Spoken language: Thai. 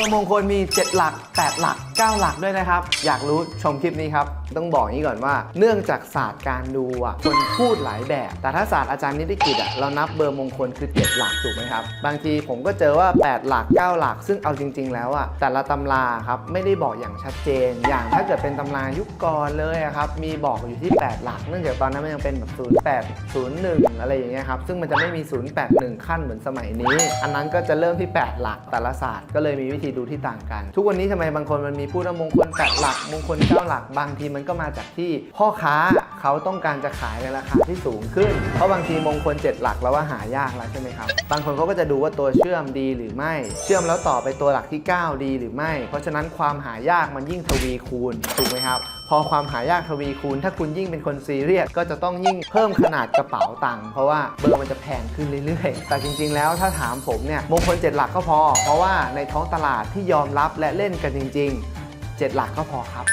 อร์มงคลมี 7 หลัก 8 หลัก 9 หลักด้วยนะครับ อยากรู้ชมคลิปนี้ครับ ต้องบอกอย่างนี้ก่อนว่า เนื่องจากศาสตร์การดูอะคนพูดหลายแบบ แต่ถ้าศาสตร์อาจารย์นิติกิจอะเรานับเบอร์มงคลคือ 7 หลักถูกไหมครับ บางทีผมก็เจอว่า 8 หลัก 9 หลัก ซึ่งเอาจริง ๆ แล้วอะแต่ละตำราครับไม่ได้บอกอย่างชัดเจน อย่างถ้าเกิดเป็นตำรายุคก่อนเลยอะครับมีบอกอยู่ที่ 8 หลัก เนื่องจากตอนนั้นมันยังเป็นแบบ08 01 อะไรอย่างเงี้ยครับซึ่งมันจะไม่มี 081 ขั้นเหมือนสมัยนี้ อันนั้นก็จะเริ่มที่ 8 หลักแต่ละศาสตร์ก็เลยมีวิธีดูที่ต่างกัน ทุกวันนี้ทำไมบางคนมันมีพูดว่ามงคล8หลักมงคลเจ้าหลัก บางทีมันก็มาจากที่พ่อค้าเขาต้องการจะขายในราคาที่สูงขึ้น เพราะบางทีมงคล 7 หลักแล้วว่าหายากแล้วใช่ไหมครับ บางคนเขาก็จะดูว่าตัวเชื่อมดีหรือไม่ เชื่อมแล้วต่อไปตัวหลักที่ 9 ดีหรือไม่ เพราะฉะนั้นความหายากมันยิ่งทวีคูณถูกไหมครับ พอความหายากทวีคูณ ถ้าคุณยิ่งเป็นคนซีเรียสก็จะต้องยิ่งเพิ่มขนาดกระเป๋าตังค์เพราะว่าเบอร์มันจะแพงขึ้นเรื่อยๆ แต่จริง ๆ แล้วถ้าถามผมเนี่ยมงคล7หลักก็พอ เพราะว่าในท้องตลาดที่ยอมรับและเล่นกันจริง ๆ 7 หลักก็พอครับ